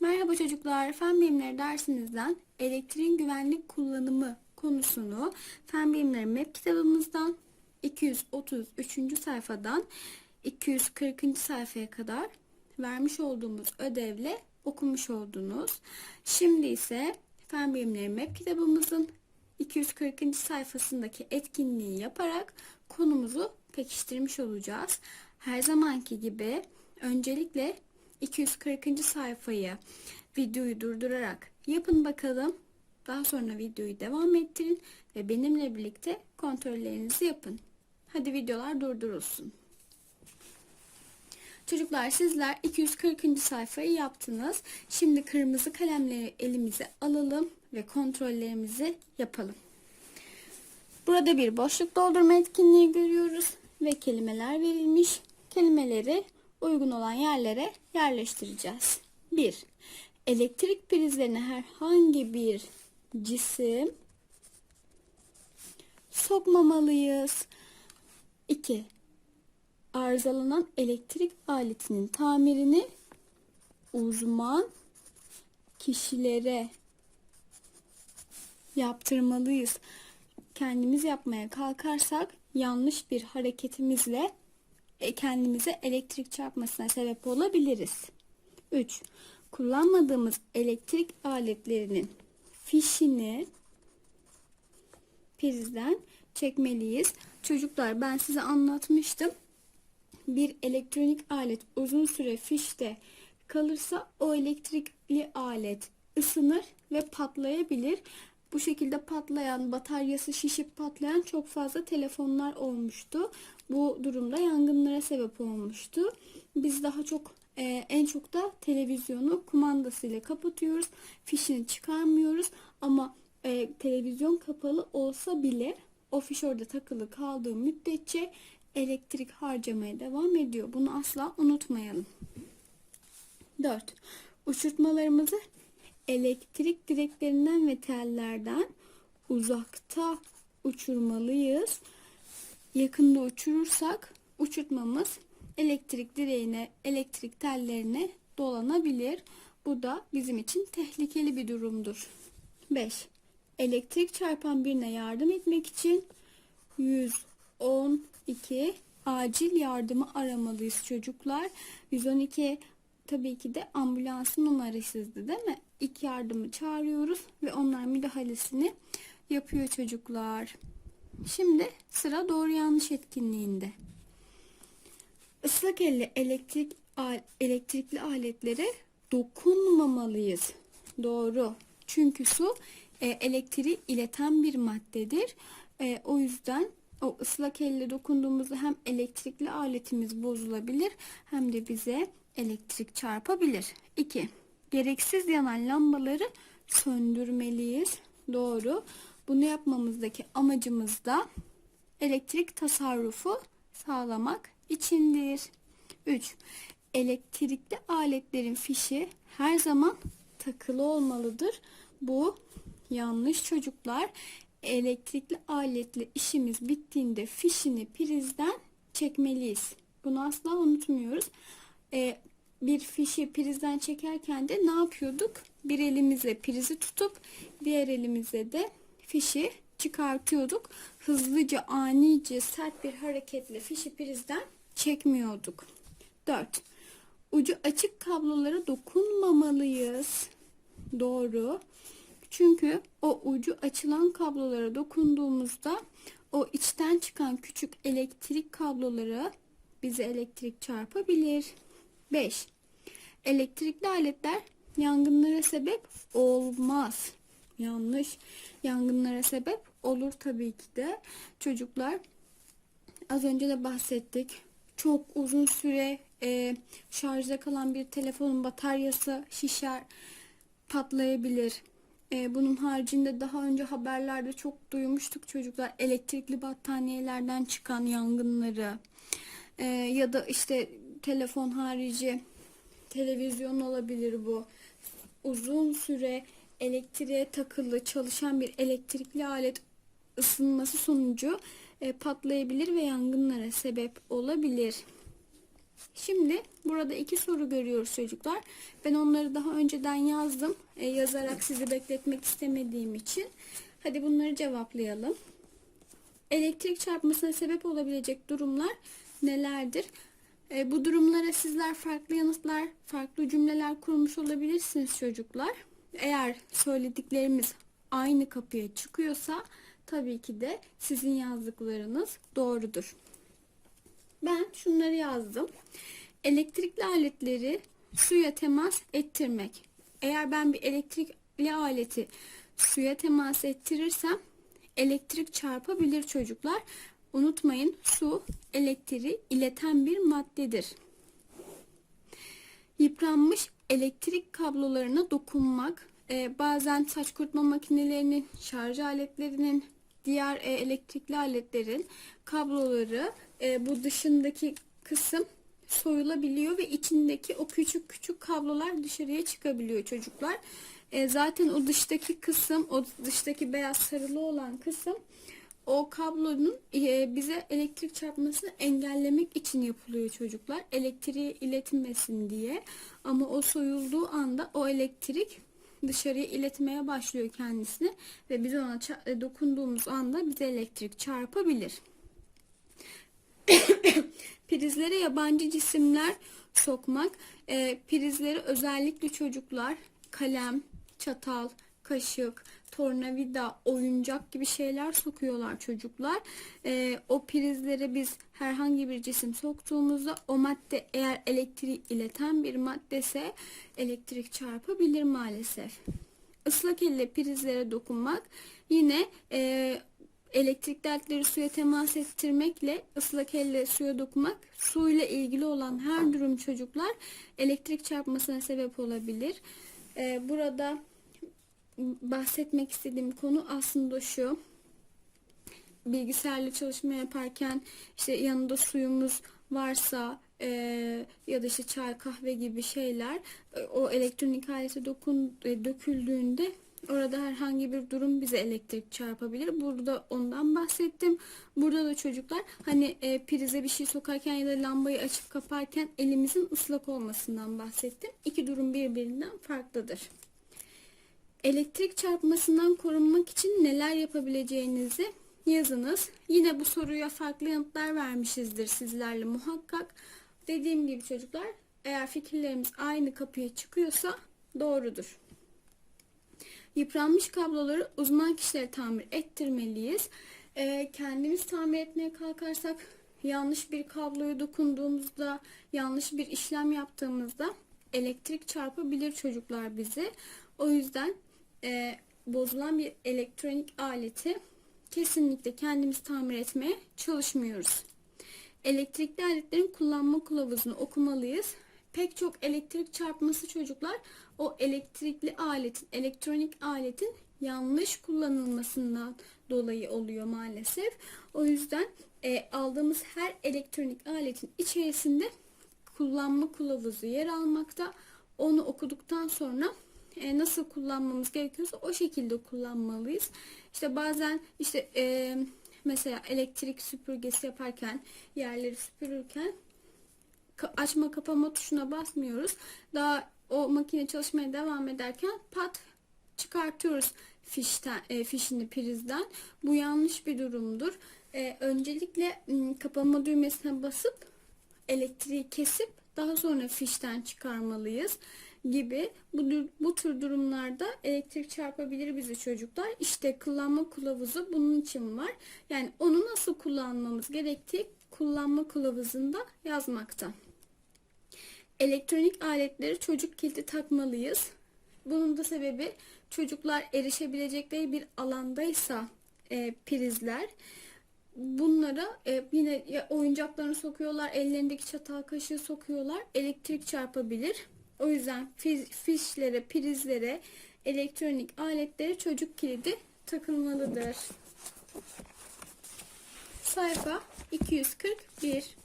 Merhaba çocuklar, Fen Bilimleri dersinizden elektriğin güvenlik kullanımı konusunu Fen Bilimleri MEP kitabımızdan 233. sayfadan 240. sayfaya kadar vermiş olduğumuz ödevle okumuş oldunuz. Şimdi ise Fen Bilimleri MEP kitabımızın 240. sayfasındaki etkinliği yaparak konumuzu pekiştirmiş olacağız. Her zamanki gibi öncelikle 240. sayfayı videoyu durdurarak yapın bakalım. Daha sonra videoyu devam ettirin ve benimle birlikte kontrollerinizi yapın. Hadi videolar durdurulsun. Çocuklar sizler 240. sayfayı yaptınız. Şimdi kırmızı kalemleri elimize alalım ve kontrollerimizi yapalım. Burada bir boşluk doldurma etkinliği görüyoruz ve kelimeler verilmiş. Kelimeleri uygun olan yerlere yerleştireceğiz. 1. Elektrik prizlerine herhangi bir cisim sokmamalıyız. 2. Arızalanan elektrik aletinin tamirini uzman kişilere yaptırmalıyız. Kendimiz yapmaya kalkarsak yanlış bir hareketimizle kendimize elektrik çarpmasına sebep olabiliriz. 3. Kullanmadığımız elektrik aletlerinin fişini prizden çekmeliyiz. Çocuklar ben size anlatmıştım. Bir elektronik alet uzun süre fişte kalırsa o elektrikli alet ısınır ve patlayabilir. Bu şekilde patlayan, bataryası şişip patlayan çok fazla telefonlar olmuştu. Bu durumda yangınlara sebep olmuştu. Biz daha çok e, en çok da televizyonu kumandasıyla kapatıyoruz. Fişini çıkarmıyoruz ama e, televizyon kapalı olsa bile o fiş orada takılı kaldığı müddetçe elektrik harcamaya devam ediyor. Bunu asla unutmayalım. 4. Uçurtmalarımızı elektrik direklerinden ve tellerden uzakta uçurmalıyız. Yakında uçurursak uçurtmamız elektrik direğine, elektrik tellerine dolanabilir. Bu da bizim için tehlikeli bir durumdur. 5. Elektrik çarpan birine yardım etmek için 112 acil yardımı aramalıyız çocuklar. 112 tabii ki de ambulansın numarasıydı değil mi? İlk yardımı çağırıyoruz ve onlar müdahalesini yapıyor çocuklar. Şimdi sıra doğru yanlış etkinliğinde. Islak elle elektrik elektrikli aletlere dokunmamalıyız. Doğru. Çünkü su e, elektriği ileten bir maddedir. E, o yüzden o ıslak elle dokunduğumuzda hem elektrikli aletimiz bozulabilir hem de bize elektrik çarpabilir. 2. Gereksiz yanan lambaları söndürmeliyiz. Doğru. Bunu yapmamızdaki amacımız da elektrik tasarrufu sağlamak içindir. 3. Elektrikli aletlerin fişi her zaman takılı olmalıdır. Bu yanlış çocuklar. Elektrikli aletle işimiz bittiğinde fişini prizden çekmeliyiz. Bunu asla unutmuyoruz. Ee, bir fişi prizden çekerken de ne yapıyorduk? Bir elimizle prizi tutup diğer elimizle de fişi çıkartıyorduk. Hızlıca, anice, sert bir hareketle fişi prizden çekmiyorduk. 4. Ucu açık kablolara dokunmamalıyız. Doğru. Çünkü o ucu açılan kablolara dokunduğumuzda o içten çıkan küçük elektrik kabloları bize elektrik çarpabilir. 5. Elektrikli aletler yangınlara sebep olmaz. Yanlış. Yangınlara sebep olur tabii ki de. Çocuklar az önce de bahsettik. Çok uzun süre e, şarjda kalan bir telefonun bataryası şişer, patlayabilir. E, bunun haricinde daha önce haberlerde çok duymuştuk çocuklar elektrikli battaniyelerden çıkan yangınları e, ya da işte telefon harici televizyon olabilir bu. Uzun süre elektriğe takılı çalışan bir elektrikli alet ısınması sonucu e, patlayabilir ve yangınlara sebep olabilir. Şimdi burada iki soru görüyoruz çocuklar. Ben onları daha önceden yazdım. E, yazarak sizi bekletmek istemediğim için. Hadi bunları cevaplayalım. Elektrik çarpmasına sebep olabilecek durumlar nelerdir? E, bu durumlara sizler farklı yanıtlar, farklı cümleler kurmuş olabilirsiniz çocuklar. Eğer söylediklerimiz aynı kapıya çıkıyorsa tabii ki de sizin yazdıklarınız doğrudur. Ben şunları yazdım. Elektrikli aletleri suya temas ettirmek. Eğer ben bir elektrikli aleti suya temas ettirirsem elektrik çarpabilir çocuklar. Unutmayın su elektriği ileten bir maddedir. Yıpranmış elektrik kablolarına dokunmak, e, bazen saç kurutma makinelerinin, şarj aletlerinin, diğer e, elektrikli aletlerin kabloları e, bu dışındaki kısım soyulabiliyor ve içindeki o küçük küçük kablolar dışarıya çıkabiliyor çocuklar. E, zaten o dıştaki kısım, o dıştaki beyaz sarılı olan kısım o kablonun e, bize elektrik çarpmasını engellemek için yapılıyor çocuklar. Elektriği iletmesin diye. Ama o soyulduğu anda o elektrik dışarıya iletmeye başlıyor kendisini ve biz ona ça- dokunduğumuz anda bize elektrik çarpabilir. Prizlere yabancı cisimler sokmak, e, prizleri özellikle çocuklar kalem, çatal, kaşık, tornavida, oyuncak gibi şeyler sokuyorlar çocuklar. E, o prizlere biz herhangi bir cisim soktuğumuzda o madde eğer elektriği ileten bir maddese elektrik çarpabilir maalesef. Islak elle prizlere dokunmak yine e, elektrik dertleri suya temas ettirmekle ıslak elle suya dokunmak suyla ilgili olan her durum çocuklar elektrik çarpmasına sebep olabilir. Ee, burada bahsetmek istediğim konu aslında şu bilgisayarla çalışma yaparken işte yanında suyumuz varsa e, ya da işte çay kahve gibi şeyler e, o elektronik alete dokun e, döküldüğünde orada herhangi bir durum bize elektrik çarpabilir. Burada ondan bahsettim. Burada da çocuklar hani e, prize bir şey sokarken ya da lambayı açıp kaparken elimizin ıslak olmasından bahsettim. İki durum birbirinden farklıdır. Elektrik çarpmasından korunmak için neler yapabileceğinizi yazınız. Yine bu soruya farklı yanıtlar vermişizdir sizlerle muhakkak. Dediğim gibi çocuklar eğer fikirlerimiz aynı kapıya çıkıyorsa doğrudur. Yıpranmış kabloları uzman kişilere tamir ettirmeliyiz. Ee, kendimiz tamir etmeye kalkarsak yanlış bir kabloya dokunduğumuzda, yanlış bir işlem yaptığımızda elektrik çarpabilir çocuklar bizi. O yüzden e, bozulan bir elektronik aleti kesinlikle kendimiz tamir etmeye çalışmıyoruz. Elektrikli aletlerin kullanma kılavuzunu okumalıyız. Pek çok elektrik çarpması çocuklar o elektrikli aletin, elektronik aletin yanlış kullanılmasından dolayı oluyor maalesef. O yüzden e, aldığımız her elektronik aletin içerisinde kullanma kılavuzu yer almakta. Onu okuduktan sonra e, nasıl kullanmamız gerekiyorsa o şekilde kullanmalıyız. İşte bazen işte e, mesela elektrik süpürgesi yaparken yerleri süpürürken açma kapama tuşuna basmıyoruz. Daha o makine çalışmaya devam ederken pat çıkartıyoruz fişten, e, fişini prizden. Bu yanlış bir durumdur. E, öncelikle kapama düğmesine basıp elektriği kesip daha sonra fişten çıkarmalıyız gibi bu, bu tür durumlarda elektrik çarpabilir bizi çocuklar. İşte kullanma kılavuzu bunun için var. Yani onu nasıl kullanmamız gerektiği kullanma kılavuzunda yazmakta. Elektronik aletleri çocuk kilidi takmalıyız. Bunun da sebebi çocuklar erişebilecekleri bir alandaysa e, prizler bunlara e, yine oyuncaklarını sokuyorlar, ellerindeki çatal kaşığı sokuyorlar, elektrik çarpabilir. O yüzden fiş, fişlere, prizlere, elektronik aletlere çocuk kilidi takılmalıdır. Sayfa 241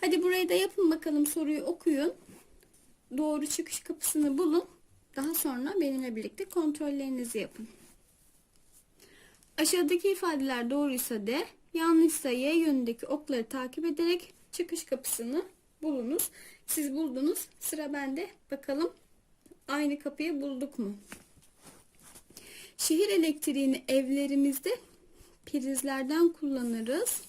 Hadi burayı da yapın bakalım soruyu okuyun. Doğru çıkış kapısını bulun. Daha sonra benimle birlikte kontrollerinizi yapın. Aşağıdaki ifadeler doğruysa de, yanlışsa y yönündeki okları takip ederek çıkış kapısını bulunuz. Siz buldunuz. Sıra bende. Bakalım aynı kapıyı bulduk mu? Şehir elektriğini evlerimizde prizlerden kullanırız.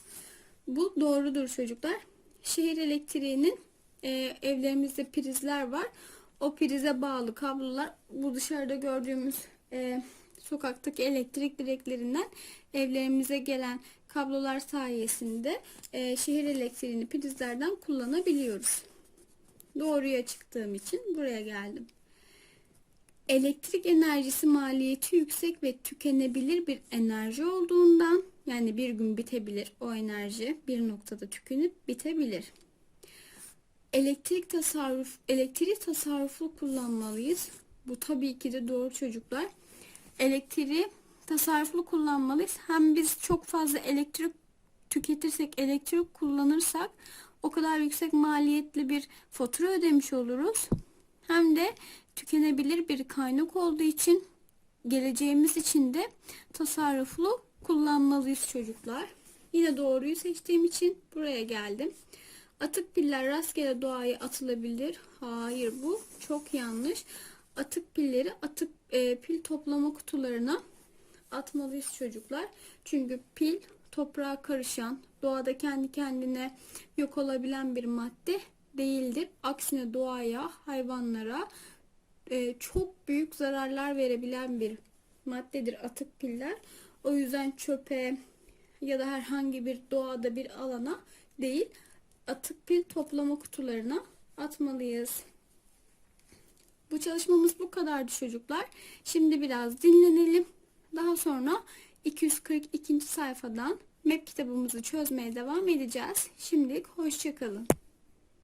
Bu doğrudur çocuklar. Şehir elektriğinin e, evlerimizde prizler var. O prize bağlı kablolar bu dışarıda gördüğümüz e, sokaktaki elektrik direklerinden evlerimize gelen kablolar sayesinde e, şehir elektriğini prizlerden kullanabiliyoruz. Doğruya çıktığım için buraya geldim. Elektrik enerjisi maliyeti yüksek ve tükenebilir bir enerji olduğundan yani bir gün bitebilir o enerji bir noktada tükenip bitebilir. Elektrik tasarruf, elektriği tasarruflu kullanmalıyız. Bu tabii ki de doğru çocuklar. Elektriği tasarruflu kullanmalıyız. Hem biz çok fazla elektrik tüketirsek, elektrik kullanırsak o kadar yüksek maliyetli bir fatura ödemiş oluruz. Hem de tükenebilir bir kaynak olduğu için geleceğimiz için de tasarruflu kullanmalıyız çocuklar. Yine doğruyu seçtiğim için buraya geldim. Atık piller rastgele doğaya atılabilir. Hayır bu çok yanlış. Atık pilleri atık e, pil toplama kutularına atmalıyız çocuklar. Çünkü pil toprağa karışan, doğada kendi kendine yok olabilen bir madde değildir. Aksine doğaya, hayvanlara e, çok büyük zararlar verebilen bir maddedir atık piller. O yüzden çöpe ya da herhangi bir doğada bir alana değil, atık pil toplama kutularına atmalıyız. Bu çalışmamız bu kadardı çocuklar. Şimdi biraz dinlenelim. Daha sonra 242. sayfadan MEP kitabımızı çözmeye devam edeceğiz. Şimdilik hoşçakalın.